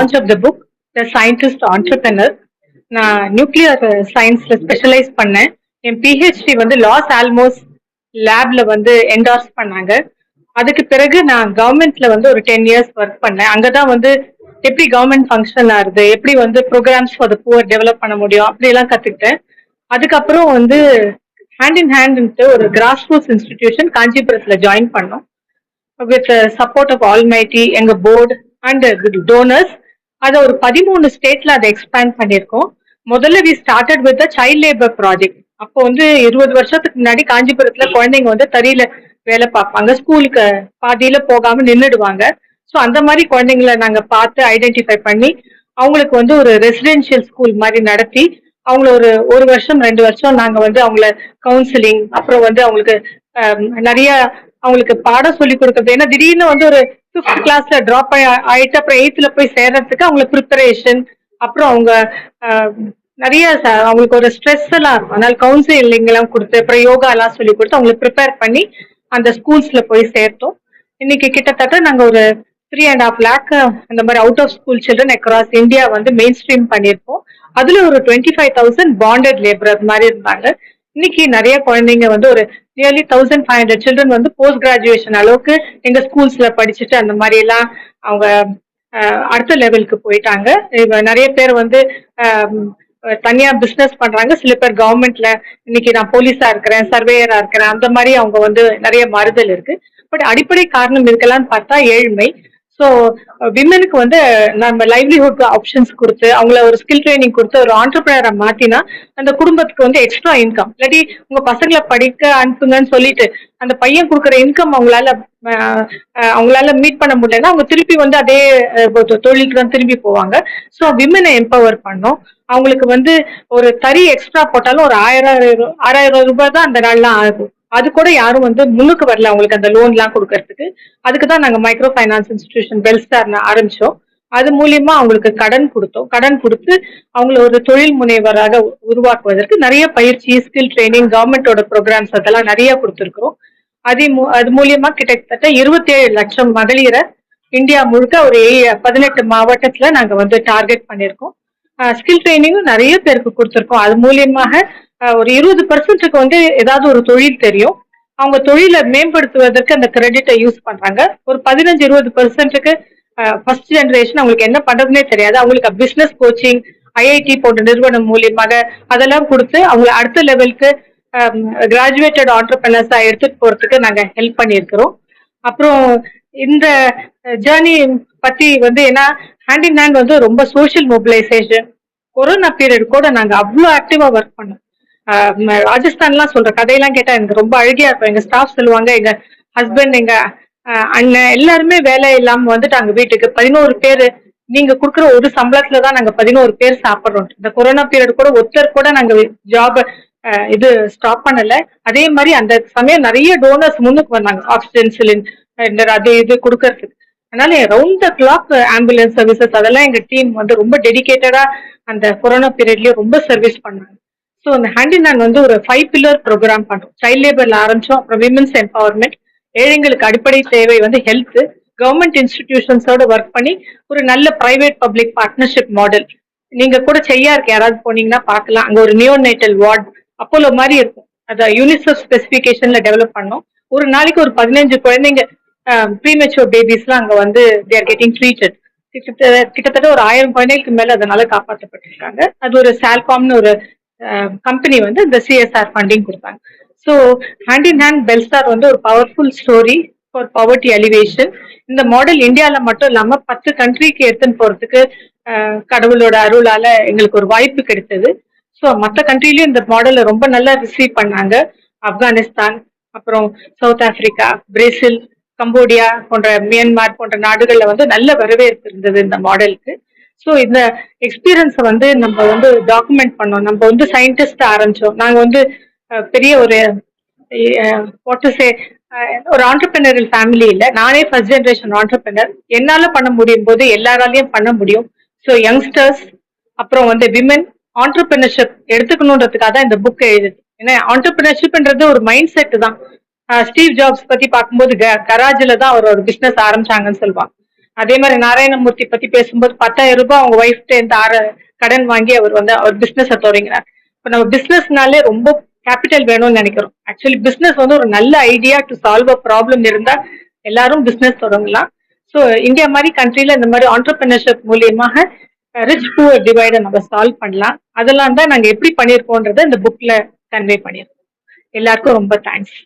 Launch of the book the scientist entrepreneur நான் nuclear சயின்ஸ்ல specialise பண்ணேன். என் பிஹெச்டி வந்து லாஸ் ஆல்மோஸ் லேப்ல வந்து என்டார்ஸ் பண்ணாங்க. அதுக்கு பிறகு நான் கவர்மெண்ட்ல வந்து ஒரு டென் இயர்ஸ் ஒர்க் பண்ணேன். அங்கதான் வந்து எப்படி கவர்மெண்ட் ஃபங்க்ஷன் ஆகுது எப்படி வந்து programmes for the poor develop பண்ண முடியும் அப்படியெல்லாம் கத்துக்கிட்டேன். அதுக்கப்புறம் வந்து ஹேண்ட் இன் ஹேண்ட்ன்ட்டு ஒரு கிராஸ் ரூட்ஸ் இன்ஸ்டிடியூஷன் காஞ்சிபுரத்துல ஜாயின் பண்ணோம். வித் சப்போர்ட் ஆஃப் ஆல்மைட்டி எங்க போர்டு அண்ட் டோனர்ஸ் அதை ஒரு பதிமூணு ஸ்டேட்ல அதை எக்ஸ்பேண்ட் பண்ணியிருக்கோம். முதல்ல we started with child labour project அப்போ வந்து இருபது வருஷத்துக்கு முன்னாடி காஞ்சிபுரத்துல குழந்தைங்க வந்து தறியில வேலை பார்ப்பாங்க. ஸ்கூலுக்கு பாதியில போகாம நின்றுடுவாங்க ஸோ அந்த மாதிரி குழந்தைங்கள நாங்க பார்த்து ஐடென்டிஃபை பண்ணி அவங்களுக்கு வந்து ஒரு ரெசிடென்ஷியல் ஸ்கூல் மாதிரி நடத்தி அவங்கள ஒரு ஒரு வருஷம் ரெண்டு வருஷம் நாங்க வந்து அவங்கள கவுன்சிலிங் அப்புறம் வந்து அவங்களுக்கு நிறைய அவங்களுக்கு பாடம் சொல்லி கொடுக்கறது. ஏன்னா திடீர்னு வந்து ஒரு ஃபிஃப்த் கிளாஸ்ல ட்ராப் ஆயிட்டு அப்புறம் எயித்துல போய் சேர்றதுக்கு அவங்களுக்கு ப்ரிப்பரேஷன் அப்புறம் அவங்க நிறைய அவங்களுக்கு ஒரு ஸ்ட்ரெஸ் எல்லாம் இருக்கும். அதனால கவுன்சிலிங் எல்லாம் கொடுத்து அப்புறம் யோகா எல்லாம் சொல்லி கொடுத்து அவங்களுக்கு ப்ரிப்பேர் பண்ணி அந்த ஸ்கூல்ஸ்ல போய் சேர்த்தோம். இன்னைக்கு கிட்டத்தட்ட நாங்க ஒரு த்ரீ அண்ட் ஹாஃப் லேக் அந்த மாதிரி out of school children across India வந்து மெயின் ஸ்ட்ரீம் பண்ணியிருக்கோம். அதுல ஒரு twenty five thousand bonded labour மாதிரி இருந்தாங்க. இன்னைக்கு நிறைய குழந்தைங்க வந்து ஒரு nearly thousand five hundred children வந்து போஸ்ட் கிராஜுவேஷன் அளவுக்கு எங்க ஸ்கூல்ஸ்ல படிச்சுட்டு அந்த மாதிரி எல்லாம் அவங்க அடுத்த லெவலுக்கு போயிட்டாங்க. நிறைய பேர் வந்து தனியா பிசினஸ் பண்றாங்க. சில பேர் கவர்மெண்ட்ல இன்னைக்கு நான் போலீஸா இருக்கிறேன் சர்வேயரா இருக்கிறேன். அந்த மாதிரி அவங்க வந்து நிறைய மாறுதல் இருக்கு. பட் அடிப்படை காரணம் இருக்கலாம்னு பார்த்தா ஏழ்மை. ஸோ விமனுக்கு வந்து நம்ம லைவ்லிஹுட் ஆப்ஷன்ஸ் கொடுத்து அவங்கள ஒரு ஸ்கில் ட்ரைனிங் கொடுத்து ஒரு ஆண்டர்பிரினரை மாத்தினா அந்த குடும்பத்துக்கு வந்து எக்ஸ்ட்ரா இன்கம் இல்லாட்டி உங்க பசங்களை படிக்க அனுப்புங்கன்னு சொல்லிட்டு அந்த பையன் கொடுக்குற இன்கம் அவங்களால அவங்களால மீட் பண்ண முடியலன்னா அவங்க திருப்பி வந்து அதே தொழிலுக்கு தான் திரும்பி போவாங்க. ஸோ விமனை எம்பவர் பண்ணோம் அவங்களுக்கு வந்து ஒரு தறி எக்ஸ்ட்ரா போட்டாலும் ஒரு ஆயிரம் ஆறாயிரம் ரூபாய் தான் அந்த நாள்லாம் ஆகும். அது கூட யாரும் வந்து முன்னுக்கு வரல அவங்களுக்கு அந்த லோன்லாம் கொடுக்கறதுக்கு. அதுக்கு தான் நாங்க மைக்ரோ ஃபைனான்ஸ் இன்ஸ்டிடியூஷன் பெல்ஸ்டார் ஆரம்பிச்சோம். அது மூலியமா அவங்களுக்கு கடன் கொடுத்தோம். கடன் கொடுத்து அவங்கள ஒரு தொழில் முனைவராக உருவாக்குவதற்கு நிறைய பயிற்சி ஸ்கில் ட்ரைனிங் கவர்மெண்டோட ப்ரோக்ராம்ஸ் அதெல்லாம் நிறைய கொடுத்துருக்குறோம். அதே மூ- அது மூலியமா கிட்டத்தட்ட இருபத்தேழு லட்சம் மகளிரை இந்தியா முழுக்க ஒரு ஏ- பதினெட்டு மாவட்டத்துல நாங்க வந்து டார்கெட் பண்ணியிருக்கோம். ஸ்கில் ட்ரைனிங்கும் நிறைய பேருக்கு கொடுத்துருக்கோம். அது மூலியமாக ஒரு இருபது பர்சன்ட்டுக்கு வந்து ஏதாவது ஒரு தொழில் தெரியும். அவங்க தொழிலை மேம்படுத்துவதற்கு அந்த கிரெடிட்டை யூஸ் பண்றாங்க. ஒரு பதினஞ்சு இருபது பர்சன்ட்டுக்கு ஃபர்ஸ்ட் ஜென்ரேஷன் அவங்களுக்கு என்ன பண்றதுனே தெரியாது. அவங்களுக்கு பிசினஸ் கோச்சிங் ஐஐடி போன்ற நிறுவனம் மூலியமாக அதெல்லாம் கொடுத்து அவங்களை அடுத்த லெவலுக்கு கிராஜுவேட்டட் ஆண்டர்பிரினர்ஸா எடுத்துட்டு போறதுக்கு நாங்க ஹெல்ப் பண்ணியிருக்கிறோம். அப்புறம் இந்த ஜேர்னி பத்தி வந்து ஏன்னா ஹேண்ட் இன் ஹேண்ட் வந்து ரொம்ப சோஷியல் மொபிலைசேஷன் கொரோனா பீரியட் கூட நாங்க அவ்வளோ ஆக்டிவா ஒர்க் பண்ணோம். ராஜஸ்தான்லாம் சொல்ற கதையெல்லாம் கேட்டா எனக்கு ரொம்ப அழுகியா இருக்கும். எங்க ஸ்டாஃப் சொல்லுவாங்க எங்க ஹஸ்பண்ட் எங்க அண்ணன் எல்லாருமே வேலை இல்லாம வந்துட்டாங்க வீட்டுக்கு. பதினோரு பேரு நீங்க குடுக்குற ஒரு சம்பளத்துல தான் நாங்க பதினோரு பேர் சாப்பிடுறோம். இந்த கொரோனா பீரியட் கூட ஒருத்தர் கூட நாங்க ஜாப் இது ஸ்டாப் பண்ணல. அதே மாதிரி அந்த சமயம் நிறைய டோனர்ஸ் முன்னுக்கு வந்தாங்க. ஆக்சிஜன் சிலிண்டர் அது இது கொடுக்கறதுக்கு. அதனால round the clock ambulance services அதெல்லாம் எங்க டீம் வந்து ரொம்ப டெடிக்கேட்டடா அந்த கொரோனா பீரியட்லயே ரொம்ப சர்வீஸ் பண்ணாங்க. ஸோ அந்த ஹேண்ட் இன் ஹேண்ட் வந்து ஒரு ஃபைவ் பில்லர் ப்ரோக்ராம் பண்றோம் சைல்ட் லேபர்ல ஆரம்பிச்சோம். அப்புறம் விமன்ஸ் எம்பவர்மெண்ட் ஏழைங்களுக்கு அடிப்படை தேவை வந்து ஹெல்த் கவர்மெண்ட் இன்ஸ்டிடியூஷன்ஸோட ஒர்க் பண்ணி ஒரு நல்ல பிரைவேட் பப்ளிக் பார்ட்னர்ஷிப் மாடல் நீங்க கூட செய்யா இருக்க யாராவது போனீங்கன்னா பார்க்கலாம். அங்க ஒரு நியோநேட்டல் வார்டு அப்போலோ மாதிரி இருக்கும். அதை யூனிசெஃப் ஸ்பெசிபிகேஷன்ல டெவலப் பண்ணோம். ஒரு நாளைக்கு ஒரு பதினஞ்சு குழந்தைங்க ப்ரீமெச்சுவர் பேபிஸ்லாம் அங்க வந்து தேர் கெட்டிங் ட்ரீட்டட் கிட்டத்தட்ட ஒரு ஆயிரம் குழந்தைகளுக்கு மேல அதனால காப்பாற்றப்பட்டிருக்காங்க அது ஒரு சால்காம்னு ஒரு கம்பெனி வந்து இந்த சிஎஸ்ஆர் ஃபண்டிங் கொடுத்தாங்க. So hand in hand Belstar வந்து ஒரு powerful story for poverty elevation இந்த மாடல் இந்தியாவில் மட்டும் இல்லாமல் பத்து கண்ட்ரிக்கு எடுத்துன்னு போகிறதுக்கு கடவுளோட அருளால எங்களுக்கு ஒரு வாய்ப்பு கிடைத்தது. ஸோ மற்ற கண்ட்ரிலையும் இந்த மாடலை ரொம்ப நல்லா ரிசீவ் பண்ணாங்க. ஆப்கானிஸ்தான் அப்புறம் சவுத் ஆப்பிரிக்கா பிரேசில் கம்போடியா போன்ற மியான்மார் போன்ற நாடுகளில் வந்து நல்ல வரவேற்பு இருந்தது இந்த மாடலுக்கு ஸோ இந்த எக்ஸ்பீரியன்ஸை வந்து நம்ம வந்து டாக்குமெண்ட் பண்ணோம். நம்ம வந்து சயின்டிஸ்ட் ஆரம்பிச்சோம். நாங்கள் வந்து பெரிய ஒரு வாட் டு சே ஒரு ஆண்டர்பிரினரல் ஃபேமிலி இல்லை. நானே ஃபர்ஸ்ட் ஜென்ரேஷன் ஆண்டர்பிரினர் என்னால் பண்ண முடியும் போது எல்லாராலையும் பண்ண முடியும். ஸோ யங்ஸ்டர்ஸ் அப்புறம் வந்து விமன் ஆண்டர்பிரினர்ஷிப் எடுத்துக்கணுன்றதுக்காக தான் இந்த புக் எழுது ஏன்னா ஆண்டர்பிரினர்ஷிப்ன்றது ஒரு மைண்ட் செட் தான் ஸ்டீவ் ஜாப்ஸ் பத்தி பார்க்கும்போது கராஜில் தான் அவரோட பிஸ்னஸ் ஆரம்பிச்சாங்கன்னு சொல்லுவாங்க. அதே மாதிரி நாராயணமூர்த்தி பத்தி பேசும்போது பத்தாயிரம் ரூபாய் அவங்க ஒய்ஃப்ட இருந்து ஆற கடன் வாங்கி அவர் வந்து அவர் பிசினஸ் தொடங்கினார். இப்போ நம்ம பிசினஸ்னாலே ரொம்ப கேபிட்டல் வேணும்னு நினைக்கிறோம். ஆக்சுவலி பிசினஸ் வந்து ஒரு நல்ல idea to solve a problem இருந்தா எல்லாரும் பிசினஸ் தொடங்கலாம். ஸோ இந்தியா மாதிரி கண்ட்ரில இந்த மாதிரி ஆண்டர்பிரினர்ஷிப் மூலியமாக ரிச் புவர் டிவைடை நம்ம சால்வ் பண்ணலாம். அதெல்லாம் தான் நாங்கள் எப்படி பண்ணியிருக்கோன்றதை இந்த புக்ல கன்வே பண்ணியிருக்கோம். எல்லாருக்கும் ரொம்ப தேங்க்ஸ்